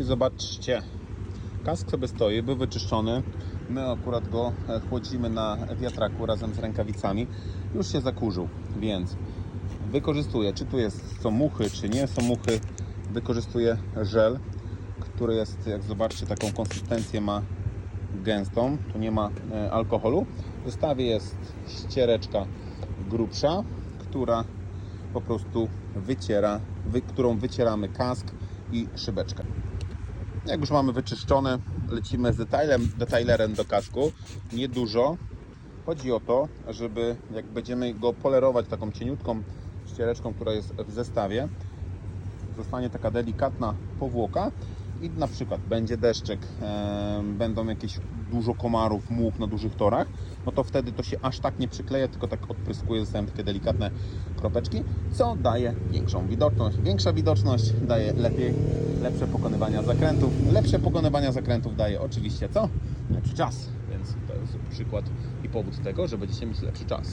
I zobaczcie, kask sobie stoi, był wyczyszczony. My akurat go e, chłodzimy na wiatraku razem z rękawicami. Już się zakurzył, więc wykorzystuję, czy tu jest są muchy, czy nie są muchy, wykorzystuję żel, który jest, jak zobaczcie, taką konsystencję ma gęstą, tu nie ma e, alkoholu. W zestawie jest ściereczka grubsza, która po prostu wyciera, wy, którą wycieramy kask i szybeczkę. Jak już mamy wyczyszczone, lecimy z detailem, detailerem do kasku. Niedużo. Chodzi o to, żeby jak będziemy go polerować taką cieniutką ściereczką, która jest w zestawie, zostanie taka delikatna powłoka i na przykład będzie deszczek, e, będą jakieś dużo komarów, much na dużych torach, no to wtedy to się aż tak nie przykleja, tylko tak odpryskuje, zostają takie delikatne kropeczki, co daje większą widoczność. Większa widoczność daje lepiej, lepsze pokonywania zakrętów. Lepsze pokonywania zakrętów daje oczywiście co? Lepszy czas, więc to jest przykład i powód tego, że będziecie mieć lepszy czas.